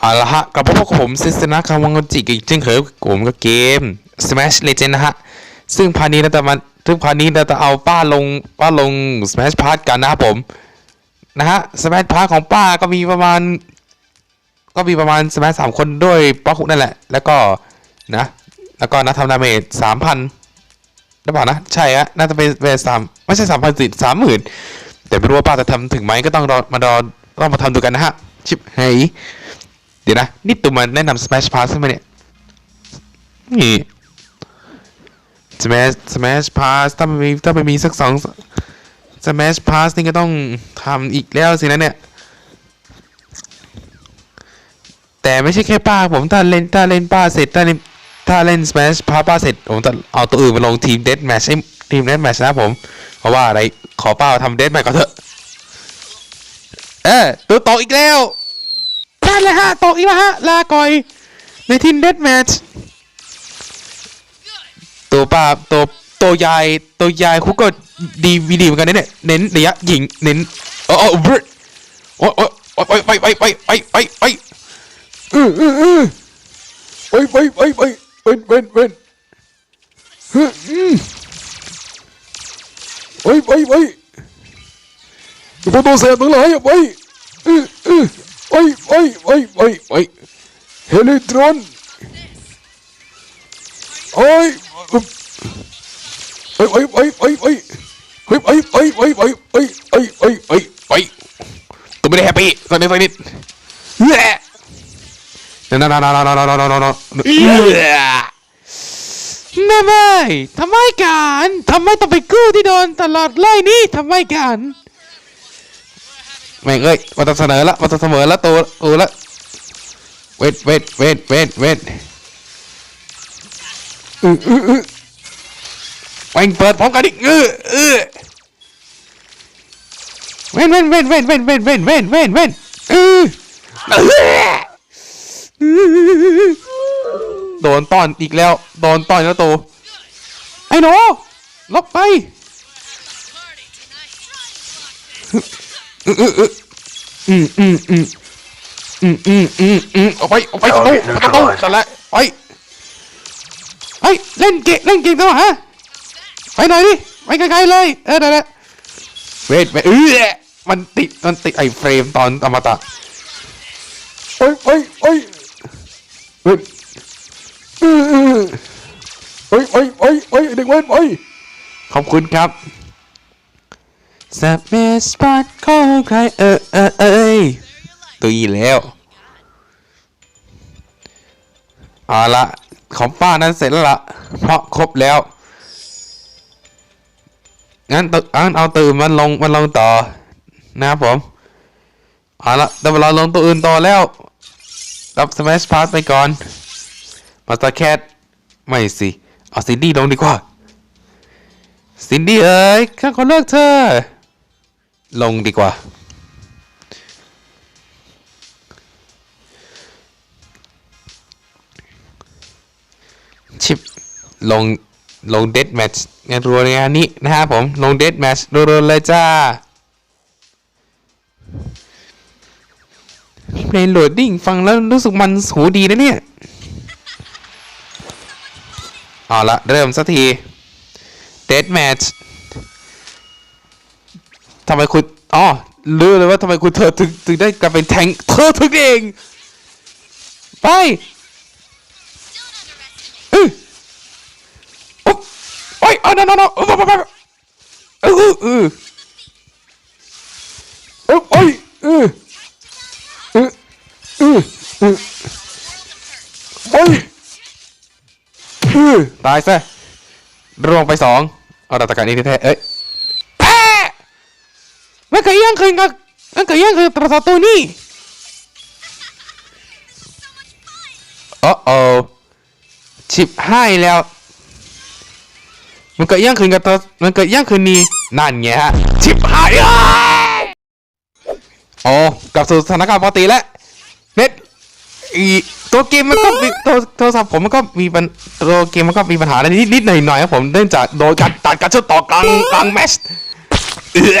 เอาละฮะกลับมาพบกับผมซิสนะคำวังกจิกอีกเช่นเคยกับผมกับเกม Smash Legend นะฮะ ซึ่งพานี้เราจะมาซึ่งพานี้เราจะเอาป้าลงป้าลง Smash Part กันนะครับผม นะฮะ Smash Part ของป้าก็มีประมาณ ก็มีประมาณ Smash สามคนด้วยป้าคุนั่นแหละ แล้วก็นะ แล้วก็นักทำดาเมจสามพันหรือเปล่านะ ใช่ฮะ น่าจะเป็นเป็นสามไม่ใช่สามพันสิสามหมื่นแต่ไม่รู้ว่าป้าจะทำถึงไหมก็ต้องรอมารอต้องมาทำดูกันนะฮะ ชิปเฮ้ย เดี๋ยวนะ นี่ตัวมันแนะนำ Smash Pass ใช่ไหมเนี่ย นี่ Smash Smash Pass ถ้ามันมีถ้ามันมีสักสอง Smash Pass นี่ก็ต้องทำอีกแล้วสินะเนี่ย แต่ไม่ใช่แค่ป้าผมถ้าเล่นถ้าเล่นป้าเสร็จถ้าเล่นถ้าเล่น Smash Pass ป้าเสร็จผมจะเอาตัวอื่นมาลงทีม Death Match ให้ทีม Death Match นะผม เพราะว่าอะไรขอป้าทำ Death Match ก่อนเถอะเออตัวตกอีกแล้ว นั่นแหละฮะ ตกอีกแล้วฮะ ลาก่อย ในทีมเดดแมทตัวป้าตัวตัวยายตัวยายคุกก็ดีวีดีเหมือนกันนะเนี่ยเน้นระยะยิงเน้นโอ้โอ้บรึโอ้โอ้โอ้ไปไปไปไปไปไปไปเออเออเออไปไปไปไปเป็นเป็นเป็นเฮ้ยอืมไปไปไปพวกตัวแสบทั้งหลายอะไปเอ้ยเอ้ยเอ้ยเอ้ยเอ้ยเอ้ยเอ้ยเฮลิทรอนเอ้ยเอ้ยเอ้ยเอ้ยเอ้ยเอ้ยเฮ้ยเอ้ยเอ้ยเอ้ยเอ้ยเอ้ยเอ้ยเอ้ยเอ้ยเอ้ยตัวไม่ได้แฮปปี้สักนิดสักนิดแย่นั่นนั่นนั่นนั่นนั่นนั่นนั่นนั่นแม่ไม่ทำไมกันทำไมต้องไปกู้ที่โดนตลอดไล่นี่ทำไมกัน แม่งเอ้ยมันจะเสนอละมันจะเสมอละตัวตัวละเวทเวทเวทเวทเวทอืออืออือแม่งเปิดพร้อมกันดิอืออือเว้นเว้นเว้นเว้นเว้นเว้นเว้นเว้นเว้นเว้นอือโดนตอนอีกแล้ว โดนตอนแล้วตัวไอ้หนูลบไป อืมอืมอืมอืมอืมอืมอืมอืมเอาไปเอาไปประตูประตูนั่นละไปเฮ้ยเล่นเกะเล่นเกมกันวะฮะไปหน่อยดิไปไกลๆเลยเออนั่นแหละเวทเวทเออมันติดมันติดไอ้เฟรมตอนอมตะโอ้ยโอ้ยโอ้ยเวทเออเออโอ้ยโอ้ยโอ้ยโอ้ยเด็กเวทโอ้ยขอบคุณครับ สเปซปอตของใครเออเออเอ้ยตุยแล้วเอาละของป้านั้นเสร็จแล้วละเพราะครบแล้วงั้นตึกงั้นเอาตื่นมันลงมันลงต่อนะครับผมเอาละได้เวลาลงตัวอื่นต่อแล้ว รับส a s h Pass ไปก่อนมาสเตแคทไม่สิเอาซินดี้ลงดีกว่าซินดี้เอ้ยข้าขอเลิกเธอ ลงดีกว่า ชิปลงลงเดดแมทช์งานรัวในงานนี้นะครับผม ลงเดดแมทช์รัวๆเลยจ้าเพลงโหลดดิ้งฟังแล้วรู้สึกมันหูดีนะเนี่ย เอาละเริ่มสักทีเดดแมทช์ ทำไมคุณอ๋อรู้เลยว่าทำไมคุณเธอถึงถึงได้กลายเป็นแทงเธอถึงเอง ไปเออโอ๊ะโอ้ยเอา no no no เออไปไปเออเออเออโอ้ยเออเออเออเอโอ้ยเออตายซะร่วงไปสองเอาดัตตะการนี้แท้เอ้ย มันก็ยังคืนกับมันก็ยังคืนประตูนี่โอ้โอชิบให้แล้ว มันก็ยังคืนกับตัวมันก็ยังคืนนี้นั่นไงฮะ ชิบหายอะโอ้กลับสู่สถานการณ์ปกติแล้ว เน็ตอีตัวเกมมันก็มีตัวโทรศัพท์ผมมันก็มีปัญตัวเกมมันก็มีปัญหาอะไรนิดนิดหน่อยหน่อยครับผมเนื่องจากโดนการตัดการเชื่อมต่อกลางกลางแมชเออ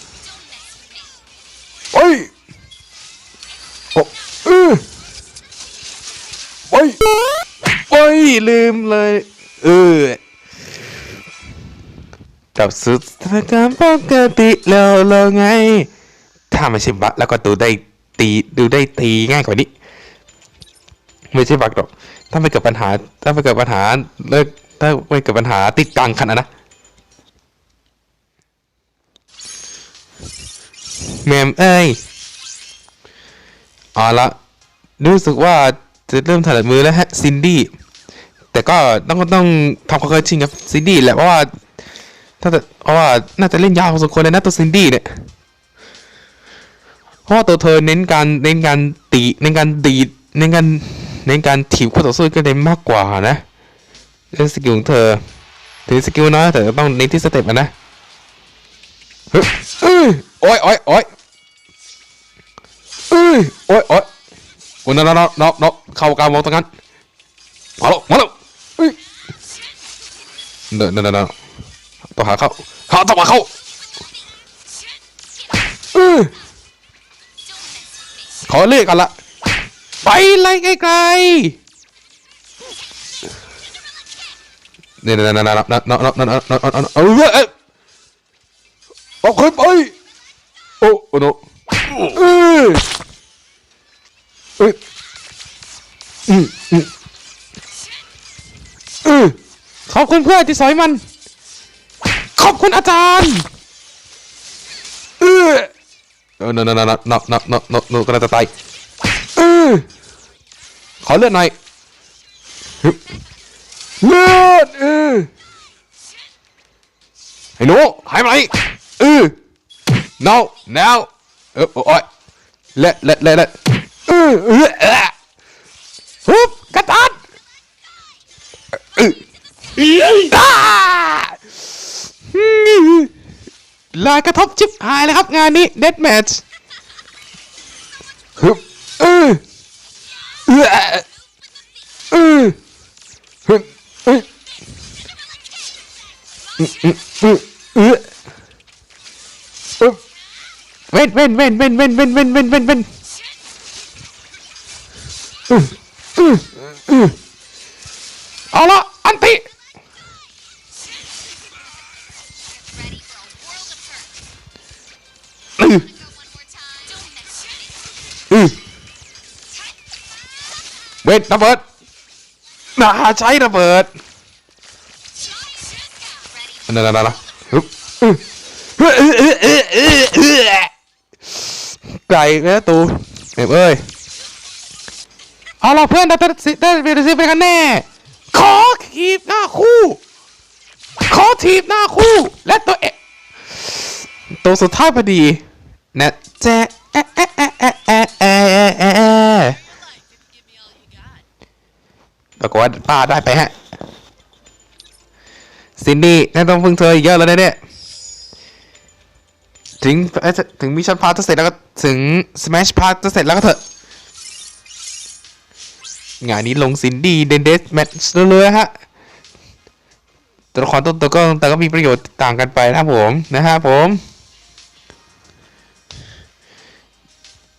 ลืมเลย เออจับสุดสถานการณ์ปกติแล้วแล้วไง ถ้าไม่ใช่บักแล้วก็ดูได้ตีดูได้ตีง่ายกว่านี้ ไม่ใช่บักหรอก ถ้าไม่เกิดปัญหา ถ้าไม่เกิดปัญหาเลิกถ้าไม่เกิดปัญหาติดกลางคันอะนะแมมเอ้ยเอาละรู้สึกว่าจะเริ่มถนัดมือแล้วฮะซินดี้ แต่ก็ต้องต้องทำความเคยชินกับซินดี้แหละเพราะว่าถ้าจะเพราะว่าน่าจะเล่นยาวพอสมควรเลยนะตัวซินดี้เนี่ยเพราะว่าตัวเธอเน้นการเน้นการตีเน้นการดีดเน้นการเน้นการถีบคู่ต่อสู้ก็เน้นมากกว่านะเล่นสกิลของเธอถึงสกิลน้อยแต่ต้องเน้นที่สเต็ปอะนะเฮ้ยเอ้ยโอ้ยโอ้ยโอ้ยเอ้ยโอ้ยโอ้ยโอ้ยนอนนอนนอนนอนเข้ากลางวงตรงนั้นมาแล้วมาแล้ว เดินเดินเดินเดินต้อหาเข้าหาต้อมาเข้าเอ้ยขอเลือกกันละ ไปเลยไกลๆเนี่ยนั่นนั่นนั่นนั่นนั่นนั่นนั่นนั่นนั่นเออเออเอาขึ้นไปโอ้โอ้โนเออเอออืมอืมเออ ขอบคุณเพื่อนที่สอยมัน ขอบคุณอาจารย์เออเออ no no no no no no no no no กำลังจะตายเออขอเลือดหน่อยเลือดเออไอ้หนูหายไปไหนเออ no now เออโอ้ยเละเละเละเละเออเออฮึบกระตันเออ ลายกระทบชิบหายเลยครับงานนี้เด็ดแมทช์ฮึบเออเออเออฮึบเออเออเออเออเว้นเว้นเว้นเว้นเว้นเว้นเว้นเว้นเว้นเว้นเอาละอันติ อือเว้นระเบิดน่าใช้ระเบิดนั่นนั่นนั่นฮึบอื้อเออเออเออเออเออเอไก่แม่ตูเอ็มเอ้ยเอาล่ะเพื่อนเราจะได้ไปซื้อไปกันแน่ ขอถีบหน้าคู่ ขอถีบหน้าคู่ และตัวเอตัวสุดท้ายพอดี นะแจ๊ะแอะแอะแอะแอะแอะแอะแอะปรากฏว่าป้าได้ไปฮะ ซินดี้นั่นต้องพึ่งเธออีกเยอะแล้วนะเนี่ย ถึงถึงมิชชั่นพาร์ทจะเสร็จแล้วก็ถึงสแมชพาร์ทจะเสร็จแล้วก็เถอะ งานนี้ลงซินดี้เดนเดสแมทช์เลยๆฮะตัวละครตัวตัวก็แต่ก็มีประโยชน์ต่างกันไปนะครับผม นะฮะผม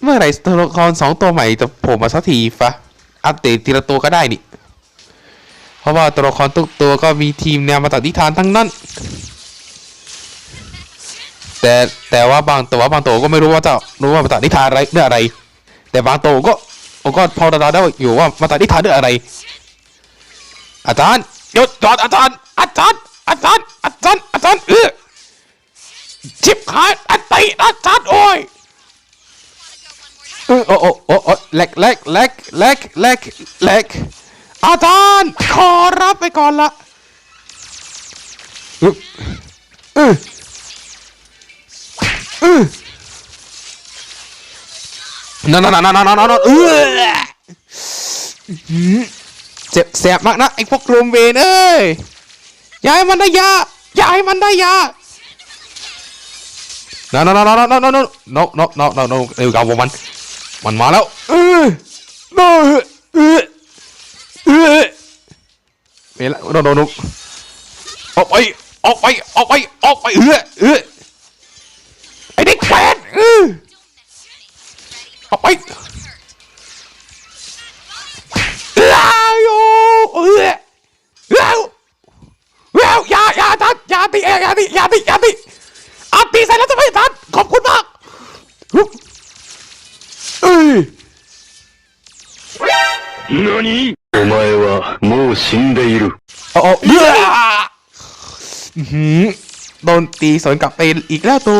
เมื่อไหร่ตัวละครสองตัวใหม่จะโผล่มาสักทีฟะอัปเดตทีละตัวก็ได้นี่ เพราะว่าตัวละครทุกตัวก็มีทีมแนวมาจากนิทานทั้งนั้น แต่แต่ว่าบางตัวบางตัวก็ไม่รู้ว่าจะรู้ว่ามาจากนิทานอะไรเรื่องอะไร แต่บางตัวก็ผมก็พอเดาๆได้อยู่ว่ามาจากนิทานเรื่องอะไร อาจารย์หยุดจอดอาจารย์อาจารย์อาจารย์อาจารย์อาจารย์เออชิบหายอันติอาจารย์โอ้ย โอ้โอ้โอ้โอ้เล็กเล็กเล็กเล็กเล็กเล็กอาจารย์ ขอรับไปก่อนละอึ๊บเออเออนั่นนั่นนั่นนั่นนั่นนั่นเออเจ็บแสบมากนะไอ้พวกกลุ่มเวนเอ้ยย่าให้มันได้ยาย่าให้มันได้ยา no no no no no no no no no no no no no เร็วกับผมมัน มันมาแล้วเออเออเออเออเวห็นแล้วโดนโดนดนออกไปออกไปออกไปออกไปเออเออไอเด็กแฟนเออออกไปอ้าวโยเอออ้าวอ้าวอย่าอย่าทันอย่าตีอย่าตีอย่าตีอย่าตี โดนตีสวนกลับไปอีกแล้วตู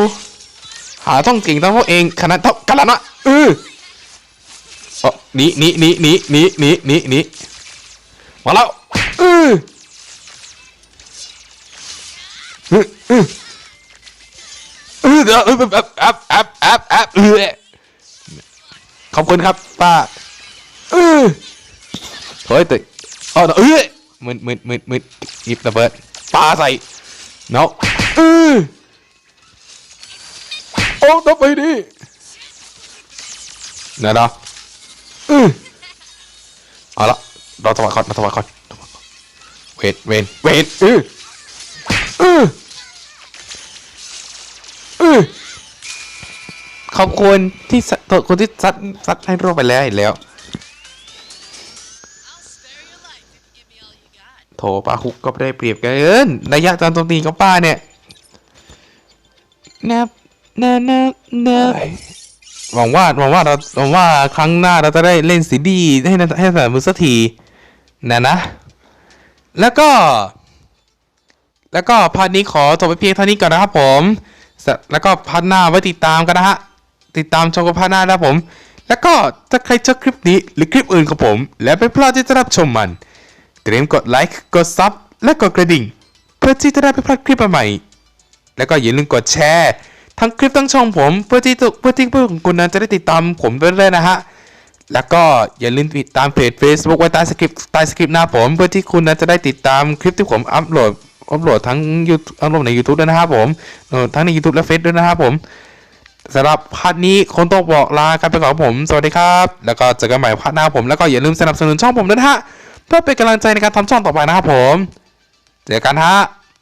หาต้องเก่งต้องพวกเองขนาดเท่ากันล้วนะเออเออหนีหนีหนีหนีหนีหนีหนีหนีมาแล้วเออเออเออเออเดี๋ยวเออแอบแอบแอบแอบแอบเออขอบคุณครับป้าเออเฮ้ยแต่อ๋อเอ้ยมึนมึนมึนมึนหยิบระเบิดปาใส่ เนาะเออโอ้ต้องไปดีนะเออเอาละเราถวายก่อนเราถวายก่อนเวนเวนเวนเออเออเอขอบคุณที่สัวคนที่ซัดซัดให้ร่วงไปแล้วเห็นแล้ว ป้าคุกก็ได้เปรียบกันเกินระยะการโจมตีของป้าเนี่ยนับนับนับนับหวังว่าหวังว่าเราหวังว่าครั้งหน้าเราจะได้เล่นซีดีให้ให้สนามมือสักทีนะนะ แล้วก็ แล้วก็พาร์ทนี้ขอจบไปเพียงเท่านี้ก่อนนะครับผม แล้วก็พาร์ทหน้าไว้ติดตามกันนะฮะ ติดตามชมกันพาร์ทหน้านะผม แล้วก็ถ้าใครชอบคลิปนี้หรือคลิปอื่นของผม และไม่พลาดที่จะรับชมมัน เตรียมกดไลค์กดซับและกดกระดิ่ง เพื่อที่จะได้ไม่พลาดคลิปใหม่ แล้วก็อย่าลืมกดแชร์ ทั้งคลิปทั้งช่องผมเพื่อที่เพื่อที่เพื่อนของคุณนั้นจะได้ติดตามผมด้วยนะฮะแล้วก็อย่าลืมติดตามเพจ Facebook ไว้ใต้สคริปต์ใต้สคริปต์หน้าผม เพื่อที่คุณนั้นจะได้ติดตามคลิปที่ผมอัพโหลดอัพโหลดทั้งยูอัพโหลดใน YouTube ด้วยนะครับผมทั้งใน YouTube และเฟซด้วยนะครับผมสำหรับพาร์ทนี้คงต้องบอกลากันไปก่อนผม สวัสดีครับ แล้วก็เจอกันใหม่พาร์ทหน้าผม แล้วก็อย่าลืมสนับสนุนช่องผมด้วยนะฮะ เพื่อเป็นกำลังใจในการทำช่องต่อไปนะครับผม เจอกันฮะ